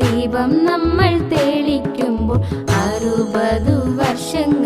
ദീപം നമ്മൾ തെളിക്കുമ്പോൾ അറുപതു വർഷങ്ങൾ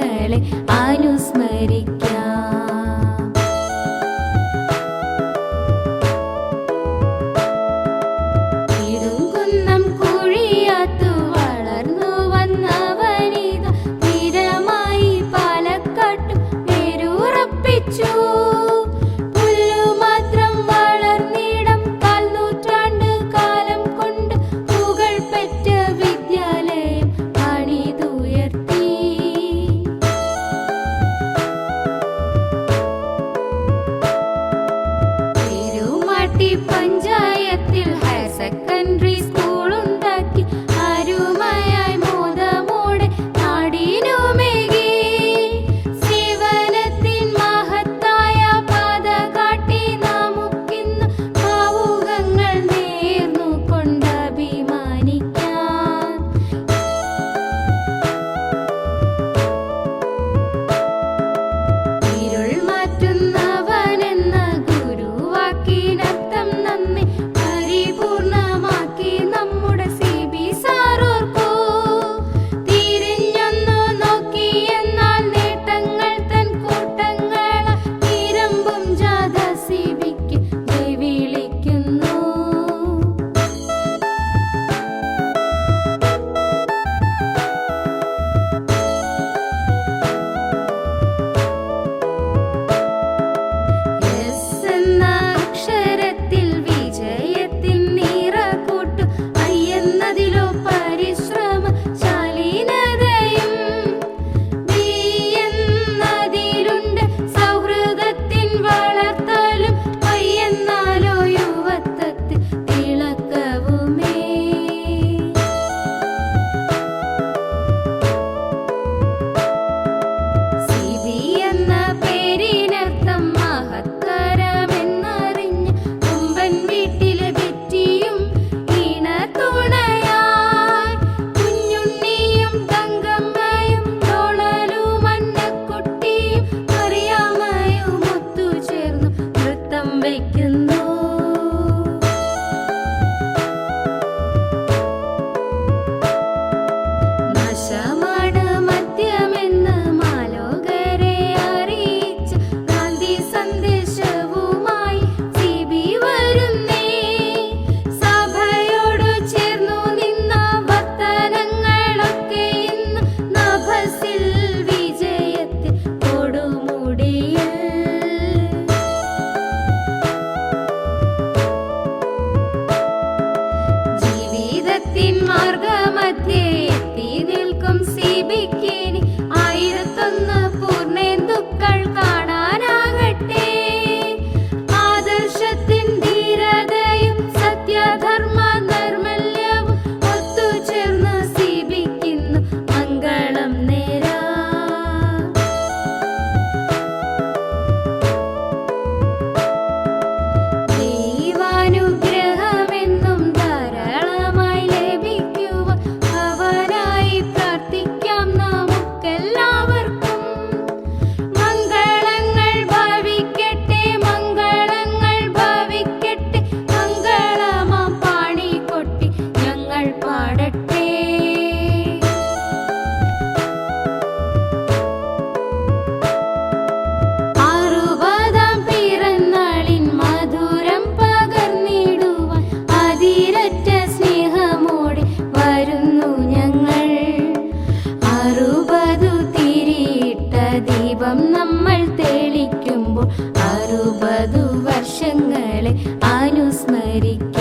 ജീവിതത്തിൻ ചുറ്റുമ്പോൾ അറുപതു വർഷങ്ങളെ അനുസ്മരിക്കും